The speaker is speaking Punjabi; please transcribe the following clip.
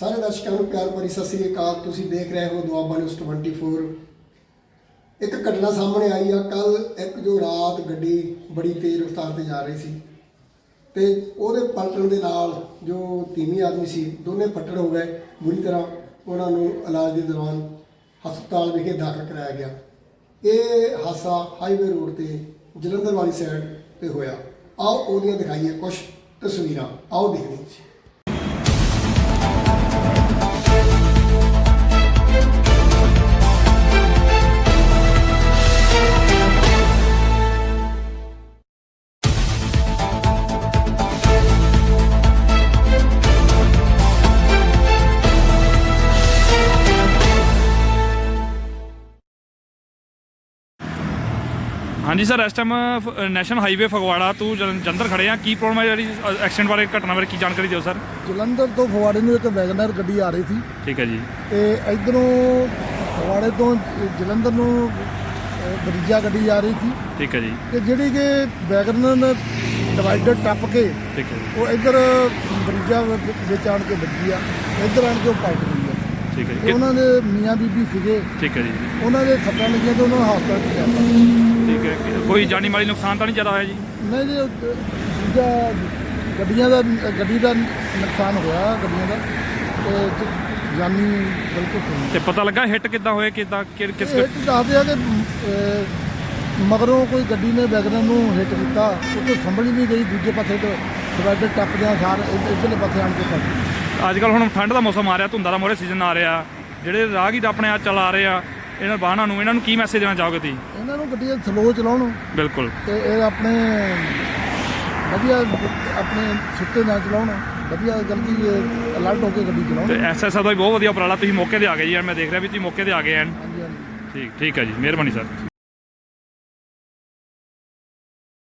ਸਾਰੇ ਦਰਸ਼ਕਾਂ ਨੂੰ ਪਿਆਰ ਭਰੀ ਸਤਿ ਸ੍ਰੀ ਅਕਾਲ। ਤੁਸੀਂ ਦੇਖ ਰਹੇ ਹੋ ਦੁਆਬਾ ਨਿਊਜ਼ 24 ਇੱਕ ਘਟਨਾ ਸਾਹਮਣੇ ਆਈ ਆ। ਕੱਲ ਇੱਕ ਜੋ ਰਾਤ ਗੱਡੀ ਬੜੀ ਤੇਜ਼ ਰਫ਼ਤਾਰ ਤੇ ਜਾ ਰਹੀ ਸੀ ਤੇ ਉਹਦੇ ਪਲਟਣ ਦੇ ਨਾਲ ਜੋ ਤੀਵੀਂ ਆਦਮੀ ਸੀ, ਦੋਨੇ ਫੱਟੜ ਹੋ ਗਏ। ਬੁਰੀ ਤਰ੍ਹਾਂ ਉਹਨਾਂ ਨੂੰ ਇਲਾਜ ਦੇ ਦੌਰਾਨ ਹਸਪਤਾਲ ਵਿਖੇ ਦਾਖਲ ਕਰਾਇਆ ਗਿਆ। ਇਹ ਹਾਦਸਾ ਹਾਈਵੇ ਰੋਡ ਤੇ ਜਲੰਧਰ ਵਾਲੀ ਸਾਈਡ ਤੇ ਹੋਇਆ। ਆਓ ਉਹਦੀਆਂ ਦਿਖਾਈਏ ਕੁਝ ਤਸਵੀਰਾਂ। ਆਓ ਦੇਖਦੇ ਹਾਂ। ਹਾਂਜੀ ਸਰ ਇਸ ਟਾਈਮ ਨੈਸ਼ਨਲ ਹਾਈਵੇ ਫਗਵਾੜਾ ਤੋਂ ਜਲ- ਜਲੰਧਰ ਖੜੇ ਆ ਕੀ ਪ੍ਰੋਬਲਮ ਹੈ ਜਿਹੜੀ ਐਕਸੀਡੈਂਟ ਬਾਰੇ ਘਟਨਾ ਬਾਰੇ ਕੀ ਜਾਣਕਾਰੀ ਦਿਓ ਸਰ? ਜਲੰਧਰ ਤੋਂ ਫਗਵਾੜੇ ਨੂੰ ਇੱਕ ਵੈਗਨਰ ਗੱਡੀ ਆ ਰਹੀ ਸੀ। ਠੀਕ ਹੈ ਜੀ। ਤੇ ਇਧਰੋਂ ਫਗਵਾੜੇ ਤੋਂ ਜਲੰਧਰ ਨੂੰ ਬਰੀਜਾ ਗੱਡੀ ਆ ਰਹੀ ਸੀ। ਠੀਕ ਹੈ ਜੀ। ਤੇ ਜਿਹੜੀ ਕਿ ਵੈਗਨਰ ਡਿਵਾਈਡਰ ਟੱਪ ਕੇ ਠੀਕ ਹੈ ਉਹ ਇੱਧਰ ਬਰੀਜਾ ਵਿੱਚ ਆਣ ਕੇ ਵੱਜੀ ਆ। ਇੱਧਰ ਆਣ ਕੇ ਉਹ ਪਲਟ ਗਈ ਆ। ਠੀਕ ਹੈ ਜੀ। ਉਹਨਾਂ ਦੇ ਮੀਆਂ ਬੀਬੀ ਸੀਗੇ। ਠੀਕ ਹੈ ਜੀ। ਉਹਨਾਂ ਦੇ ਸੱਟਾਂ ਲੱਗੀਆਂ ਤੇ ਉਹਨਾਂ ਨੂੰ ਹਸਪਤਾਲ ਪਹੁੰਚਾਇਆ ਠੀਕ ਹੈ ਕਿ- ਕੋਈ ਜਾਨੀ ਮਾਲੀ ਨੁਕਸਾਨ ਤਾਂ ਨਹੀਂ ਜ਼ਿਆਦਾ ਹੋਇਆ ਜੀ? ਨਹੀਂ ਜੀ ਉਹ ਦੂਜਾ ਗੱਡੀਆਂ ਦਾ ਗੱਡੀ ਦਾ ਨੁਕਸਾਨ ਹੋਇਆ ਗੱਡੀਆਂ ਦਾ ਤੇ ਜਾਨੀ ਬਿਲਕੁਲ ਸਹੀ ਤੇ ਪਤਾ ਲੱਗਾ ਹਿੱਟ ਕਿੱਦਾਂ ਹੋਏ ਕਿੱਦਾਂ ਕਿ- ਕਿਸ ਇਹ ਦੱਸਦੇ ਆ ਕਿ ਅਹ, ਮਗਰੋਂ ਕੋਈ ਗੱਡੀ ਨੇ ਵੈਗਨਰ ਨੂੰ ਹਿੱਟ ਕੀਤਾ ਉਹ ਤੋਂ ਸੰਭਲ ਹੀ ਨਹੀਂ ਗਈ ਦੂਜੇ ਪਾਸੇ ਤੋਂ ਡਿਵਾਈਡਰ ਟੱਪਦਿਆਂ ਸਾਰ ਇੱਧ- ਇੱਧਰਲੇ ਪਾਸੇ ਆਣ ਕੇ ਗਈ ਅੱਜ ਕੱਲ ਹੁਣ ਠੰਡ ਦਾ ਮੌਸਮ ਆ ਰਿਹਾ ਧੁੰਦਾਂ ਦਾ ਮੋਰੇ ਸੀਜ਼ਨ ਆ ਰਿਹਾ ਜਿਹੜੇ ਰਾਹਗੀਰ ਆਪਣੇ ਆ ਚਲਾ ਰਹੇ ਆ ਇਹਨਾਂ ਵਾਹਨਾਂ ਨੂੰ ਇਹਨਾਂ ਨੂੰ ਕੀ ਮੈਸੇਜ ਦੇਣਾ ਚਾਹੋਗੇ ਤੁਸੀਂ? ਇਹਨਾਂ ਨੂੰ ਗੱਡੀਆਂ ਸਲੋ ਚਲਾਉਣ ਬਿਲਕੁਲ। ਤੇ ਇਹ ਆਪਣੇ ਵਧੀਆ ਆਪਣੇ ਸੁੱਤੇ ਨਾ ਚਲਾਉਣ। ਵਧੀਆ ਜਲਦੀ ਅਲਰਟ ਹੋ ਕੇ ਗੱਡੀ ਤੇ ਚਲਾਉਣ ਐਸਐਸਆਰ ਦਾ ਵੀ ਬਹੁਤ ਵਧੀਆ ਉਪਰਾਲਾ ਤੁਸੀਂ ਮੌਕੇ ਤੇ ਆ ਗਏ ਜੀ ਮੈਂ ਦੇਖ ਰਿਹਾ ਵੀ ਤੁਸੀਂ ਮੌਕੇ ਤੇ ਆ ਗਏ ਐਨ। ਹਾਂਜੀ ਹਾਂਜੀ। ਠੀਕ ਠੀਕ ਹੈ ਜੀ ਮਿਹਰਬਾਨੀ ਸਰ।